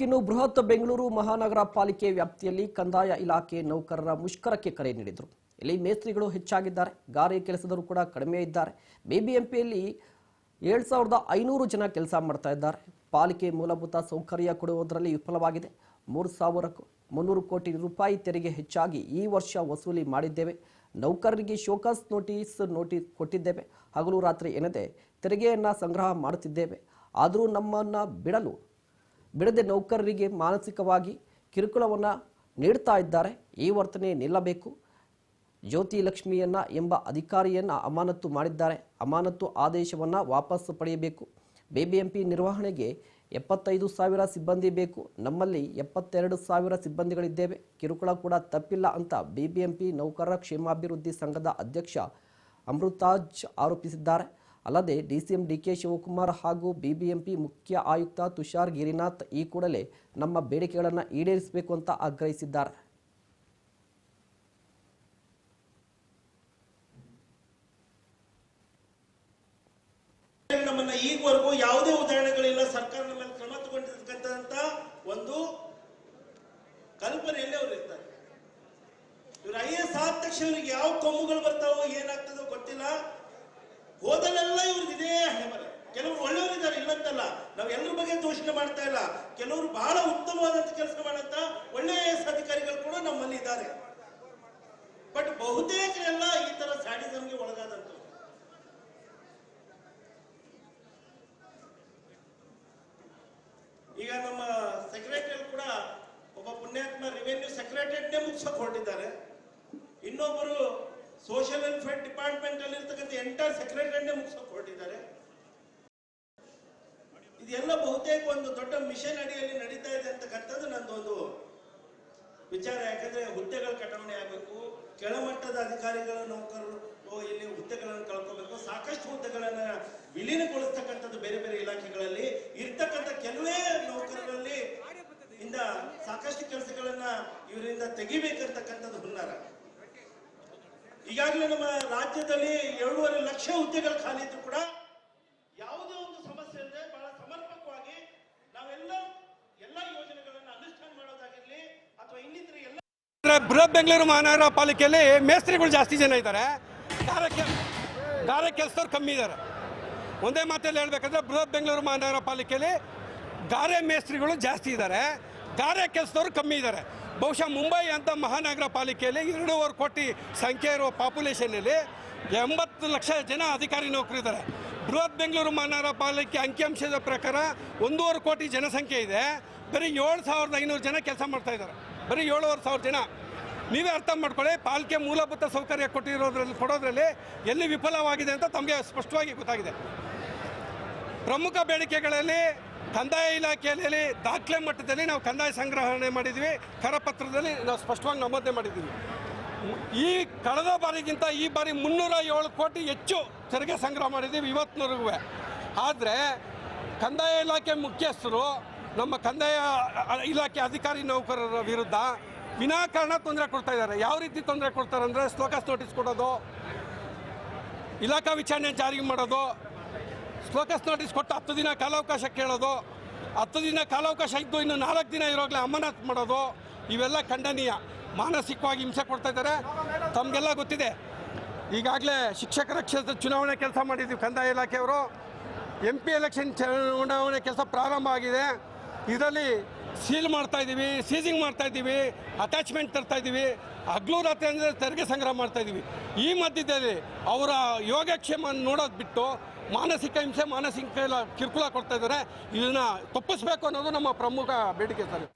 ಇನ್ನು ಬೃಹತ್ ಬೆಂಗಳೂರು ಮಹಾನಗರ ಪಾಲಿಕೆ ವ್ಯಾಪ್ತಿಯಲ್ಲಿ ಕಂದಾಯ ಇಲಾಖೆ ನೌಕರರ ಮುಷ್ಕರಕ್ಕೆ ಕರೆ ನೀಡಿದರು. ಇಲ್ಲಿ ಮೇಸ್ತ್ರಿಗಳು ಹೆಚ್ಚಾಗಿದ್ದಾರೆ. ಗಾರೆ ಕೆಲಸದವರು ಕೂಡ ಕಡಿಮೆ ಇದ್ದಾರೆ. ಬಿಬಿಎಂಪಿಯಲ್ಲಿ ಏಳು ಸಾವಿರದ ಐನೂರು ಜನ ಕೆಲಸ ಮಾಡ್ತಾ ಇದ್ದಾರೆ. ಪಾಲಿಕೆ ಮೂಲಭೂತ ಸೌಕರ್ಯ ಕೊಡುವುದರಲ್ಲಿ ವಿಫಲವಾಗಿದೆ. ಮೂರು ಸಾವಿರ ಮುನ್ನೂರು ಕೋಟಿ ರೂಪಾಯಿ ತೆರಿಗೆ ಹೆಚ್ಚಾಗಿ ಈ ವರ್ಷ ವಸೂಲಿ ಮಾಡಿದ್ದೇವೆ. ನೌಕರರಿಗೆ ಶೋಕಾಸ್ ನೋಟಿಸ್ ನೋಟಿಸ್ ಕೊಟ್ಟಿದ್ದೇವೆ. ಹಗಲು ರಾತ್ರಿ ಎನ್ನದೆ ತೆರಿಗೆಯನ್ನು ಸಂಗ್ರಹ ಮಾಡುತ್ತಿದ್ದೇವೆ. ಆದರೂ ನಮ್ಮನ್ನು ಬಿಡಲು ಬಿಡದೆ ನೌಕರರಿಗೆ ಮಾನಸಿಕವಾಗಿ ಕಿರುಕುಳವನ್ನು ನೀಡ್ತಾ ಇದ್ದಾರೆ. ಈ ವರ್ತನೆ ನಿಲ್ಲಬೇಕು. ಜ್ಯೋತಿ ಲಕ್ಷ್ಮಿಯನ್ನ ಎಂಬ ಅಧಿಕಾರಿಯನ್ನ ಅಮಾನತು ಮಾಡಿದ್ದಾರೆ. ಅಮಾನತು ಆದೇಶವನ್ನು ವಾಪಸ್ ಪಡೆಯಬೇಕು. ಬಿಬಿಎಂಪಿ ನಿರ್ವಹಣೆಗೆ ಎಪ್ಪತ್ತೈದು ಸಾವಿರ ಸಿಬ್ಬಂದಿ ಬೇಕು. ನಮ್ಮಲ್ಲಿ ಎಪ್ಪತ್ತೆರಡು ಸಾವಿರ ಸಿಬ್ಬಂದಿಗಳಿದ್ದೇವೆ. ಕಿರುಕುಳ ಕೂಡ ತಪ್ಪಿಲ್ಲ ಅಂತ ಬಿಬಿಎಂಪಿ ನೌಕರರ ಕ್ಷೇಮಾಭಿವೃದ್ಧಿ ಸಂಘದ ಅಧ್ಯಕ್ಷ ಅಮೃತಾಜ್ ಆರೋಪಿಸಿದ್ದಾರೆ. ಅಲ್ಲದೆ ಡಿಸಿಎಂ ಡಿಕೆ ಶಿವಕುಮಾರ್ ಹಾಗೂ ಬಿಬಿಎಂಪಿ ಮುಖ್ಯ ಆಯುಕ್ತ ತುಷಾರ್ ಗಿರಿನಾಥ್ ಈ ಕೂಡಲೇ ನಮ್ಮ ಬೇಡಿಕೆಗಳನ್ನು ಈಡೇರಿಸಬೇಕು ಅಂತ ಆಗ್ರಹಿಸಿದ್ದಾರೆ. ನಮ್ಮನ್ನ ಈವರೆಗೂ ಯಾವುದೇ ಉದಾಹರಣೆಗಳಿಲ್ಲ. ಸರ್ಕಾರ ನಮ್ಮ ಮೇಲೆ ಕ್ರಮ ತಗೊಂಡಿರ್ತಕ್ಕಂಥ ಒಂದು ಕಲ್ಪನೆಯಲ್ಲಿ ಅವರು ಇರ್ತಾರೆ. ಇವ್ರು ಐ ಎಸ್ ಆದ ತಕ್ಷಣ ಯಾವ ಕೊಮ್ಮುಗಳು ಬರ್ತಾವೋ ಏನಾಗ್ತದೋ ಗೊತ್ತಿಲ್ಲ. ಹೋದಲ್ಲೆಲ್ಲ ಇವ್ರಿಗೆ ಇದೇ ಹಣೆ ಬರ ಕೆಲವರು ಒಳ್ಳೆಯವರಿದ್ದಾರೆ, ಇಲ್ಲಂತಲ್ಲ. ನಾವು ಎಲ್ಲರ ಬಗ್ಗೆ ದೂಷಣೆ ಮಾಡ್ತಾ ಇಲ್ಲ. ಕೆಲವರು ಬಹಳ ಉತ್ತಮವಾದಂತ ಕೆಲಸ ಮಾಡಂತ ಒಳ್ಳೆಯ ಎಸ್ ಅಧಿಕಾರಿಗಳು ಕೂಡ ನಮ್ಮಲ್ಲಿ ಇದ್ದಾರೆ. ಬಟ್ ಬಹುತೇಕ ಎಲ್ಲ ಈ ತರ ಸ್ಯಾಡಿಸಮ್ಗೆ ಒಳಗಾದಂತ ಈಗ ನಮ್ಮ ಸೆಕ್ರೆಟರಿ ಕೂಡ ಒಬ್ಬ ಪುಣ್ಯಾತ್ಮ ರೆವೆನ್ಯೂ ಸೆಕ್ರೆಟರಿನೇ ಮುಗಿಸೋಕೆ ಹೊರಟಿದ್ದಾರೆ ಇನ್ನೊಬ್ಬರು ಸೋಷಿಯಲ್ ವೆಲ್ಫೇರ್ ಡಿಪಾರ್ಟ್ಮೆಂಟ್ ಅಲ್ಲಿ ಇರ್ತಕ್ಕಂಥ ಎಂಟರ್ ಸೆಕ್ರೆಟರಿನೇ ಮುಗಿಸೋಕೆ ಹೊರಟಿದ್ದಾರೆ ಇದೆಲ್ಲ ಬಹುತೇಕ ಒಂದು ದೊಡ್ಡ ಮಿಷನ್ ಅಡಿಯಲ್ಲಿ ನಡೀತಾ ಇದೆ ಅಂತಕ್ಕಂಥದ್ದು ನಂದೊಂದು ವಿಚಾರ. ಯಾಕಂದ್ರೆ ಹುದ್ದೆಗಳ ಕಟಾವಣೆ ಆಗಬೇಕು, ಕೆಳಮಟ್ಟದ ಅಧಿಕಾರಿಗಳ, ನೌಕರರು ಇಲ್ಲಿ ಹುದ್ದೆಗಳನ್ನು ಕಳ್ಕೋಬೇಕು. ಸಾಕಷ್ಟು ಹುದ್ದೆಗಳನ್ನ ವಿಲೀನಗೊಳಿಸ್ತಕ್ಕಂಥದ್ದು ಬೇರೆ ಬೇರೆ ಇಲಾಖೆಗಳಲ್ಲಿ. ಇರ್ತಕ್ಕಂಥ ಕೆಲವೇ ನೌಕರರಲ್ಲಿ ಇಂದ ಸಾಕಷ್ಟು ಕೆಲಸಗಳನ್ನ ಇವರಿಂದ ತೆಗಿಬೇಕಂತಕ್ಕಂಥದ್ದು ಹುನ್ನಾರ. ಈಗಾಗಲೇ ನಮ್ಮ ರಾಜ್ಯದಲ್ಲಿ ಏಳುವರೆ ಲಕ್ಷ ಹುದ್ದೆಗಳು ಖಾಲಿ ಇದ್ರು ಕೂಡ ಅಂದ್ರೆ ಬೃಹತ್ ಬೆಂಗಳೂರು ಮಹಾನಗರ ಪಾಲಿಕೆಯಲ್ಲಿ ಮೇಸ್ತ್ರಿಗಳು ಜಾಸ್ತಿ ಜನ ಇದ್ದಾರೆ. ಗಾರೆ ಕೆಲ್ ಗಾರೆ ಕೆಲಸದವ್ರು ಕಮ್ಮಿ ಇದ್ದಾರೆ. ಒಂದೇ ಮಾತಲ್ಲಿ ಹೇಳ್ಬೇಕಂದ್ರೆ ಬೃಹತ್ ಬೆಂಗಳೂರು ಮಹಾನಗರ ಪಾಲಿಕೆಯಲ್ಲಿ ಗಾರೆ ಮೇಸ್ತ್ರಿಗಳು ಜಾಸ್ತಿ ಇದ್ದಾರೆ. ಗಾರೆ ಕೆಲಸದವ್ರು ಕಮ್ಮಿ ಇದ್ದಾರೆ. ಬಹುಶಃ ಮುಂಬೈ ಅಂತ ಮಹಾನಗರ ಪಾಲಿಕೆಯಲ್ಲಿ ಎರಡೂವರೆ ಕೋಟಿ ಸಂಖ್ಯೆ ಇರುವ ಪಾಪ್ಯುಲೇಷನಲ್ಲಿ ಎಂಬತ್ತು ಲಕ್ಷ ಜನ ಅಧಿಕಾರಿ ನೌಕರಿದ್ದಾರೆ ಬೃಹತ್ ಬೆಂಗಳೂರು ಮಹಾನಗರ ಪಾಲಿಕೆ ಅಂಕಿಅಂಶದ ಪ್ರಕಾರ ಒಂದೂವರೆ ಕೋಟಿ ಜನಸಂಖ್ಯೆ ಇದೆ. ಬರೀ ಏಳು ಸಾವಿರದ ಐನೂರು ಜನ ಕೆಲಸ ಮಾಡ್ತಾ ಇದ್ದಾರೆ. ಬರೀ ಏಳುವರೆ ಸಾವಿರ ಜನ. ನೀವೇ ಅರ್ಥ ಮಾಡ್ಕೊಳ್ಳಿ, ಪಾಲಿಕೆ ಮೂಲಭೂತ ಸೌಕರ್ಯ ಕೊಟ್ಟಿರೋದ್ರಲ್ಲಿ, ಕೊಡೋದ್ರಲ್ಲಿ ಎಲ್ಲಿ ವಿಫಲವಾಗಿದೆ ಅಂತ ತಮಗೆ ಸ್ಪಷ್ಟವಾಗಿ ಗೊತ್ತಾಗಿದೆ. ಪ್ರಮುಖ ಬೇಡಿಕೆಗಳಲ್ಲಿ ಕಂದಾಯ ಇಲಾಖೆಯಲ್ಲಿ ದಾಖಲೆ ಮಟ್ಟದಲ್ಲಿ ನಾವು ಕಂದಾಯ ಸಂಗ್ರಹಣೆ ಮಾಡಿದ್ವಿ, ಕರಪತ್ರದಲ್ಲಿ ನಾವು ಸ್ಪಷ್ಟವಾಗಿ ನಮೂದನೆ ಮಾಡಿದ್ದೀವಿ. ಈ ಕಳೆದ ಬಾರಿಗಿಂತ ಈ ಬಾರಿ ಮುನ್ನೂರ ಏಳು ಕೋಟಿ ಹೆಚ್ಚು ತೆರಿಗೆ ಸಂಗ್ರಹ ಮಾಡಿದ್ದೀವಿ ಇವತ್ತಿನವರೆಗೂ. ಆದರೆ ಕಂದಾಯ ಇಲಾಖೆ ಮುಖ್ಯಸ್ಥರು, ನಮ್ಮ ಕಂದಾಯ ಇಲಾಖೆ ಅಧಿಕಾರಿ ನೌಕರರ ವಿರುದ್ಧ ವಿನಾಕಾರಣ ತೊಂದರೆ ಕೊಡ್ತಾ ಇದ್ದಾರೆ. ಯಾವ ರೀತಿ ತೊಂದರೆ ಕೊಡ್ತಾರೆ ಅಂದರೆ ಸ್ಲೋಕಸ್ ನೋಟಿಸ್ ಕೊಡೋದು, ಇಲಾಖಾ ವಿಚಾರಣೆ ಜಾರಿಗೆ ಮಾಡೋದು ಸ್ಲೋಕಸ್ ನೋಟಿಸ್ ಕೊಟ್ಟು ಹತ್ತು ದಿನ ಕಾಲಾವಕಾಶ ಕೇಳೋದು, ಹತ್ತು ದಿನ ಕಾಲಾವಕಾಶ ಇದ್ದು ಇನ್ನು ನಾಲ್ಕು ದಿನ ಇರೋಗ್ಲೇ ಅಮಾನತ್ ಮಾಡೋದು, ಇವೆಲ್ಲ ಖಂಡನೀಯ. ಮಾನಸಿಕವಾಗಿ ಹಿಂಸೆ ಕೊಡ್ತಾ ಇದ್ದಾರೆ. ತಮಗೆಲ್ಲ ಗೊತ್ತಿದೆ. ಈಗಾಗಲೇ ಶಿಕ್ಷಕರ ಕ್ಷೇತ್ರ ಚುನಾವಣೆ ಕೆಲಸ ಮಾಡಿದ್ದೀವಿ ಕಂದಾಯ ಇಲಾಖೆಯವರು. ಎಂ ಪಿ ಎಲೆಕ್ಷನ್ ಚುನಾವಣೆ ಕೆಲಸ ಪ್ರಾರಂಭ ಆಗಿದೆ. ಇದರಲ್ಲಿ ಸೀಲ್ ಮಾಡ್ತಾ ಇದ್ದೀವಿ, ಸೀಸಿಂಗ್ ಮಾಡ್ತಾ ಇದ್ದೀವಿ ಅಟ್ಯಾಚ್ಮೆಂಟ್ ತರ್ತಾ ಇದ್ದೀವಿ. ಹಗ್ಲು ಅಂದರೆ ತೆರಿಗೆ ಸಂಗ್ರಹ ಮಾಡ್ತಾ ಇದ್ದೀವಿ. ಈ ಮಧ್ಯದಲ್ಲಿ ಅವರ ಯೋಗಕ್ಷೇಮ ನೋಡೋದು ಬಿಟ್ಟು ಮಾನಸಿಕ ಹಿಂಸೆ, ಮಾನಸಿಕ ಕಿರುಕುಳ ಕೊಡ್ತಾ ಇದ್ದಾರೆ. ಇದನ್ನು ತಪ್ಪಿಸ್ಬೇಕು ಅನ್ನೋದು ನಮ್ಮ ಪ್ರಮುಖ ಬೇಡಿಕೆ ಸರ್.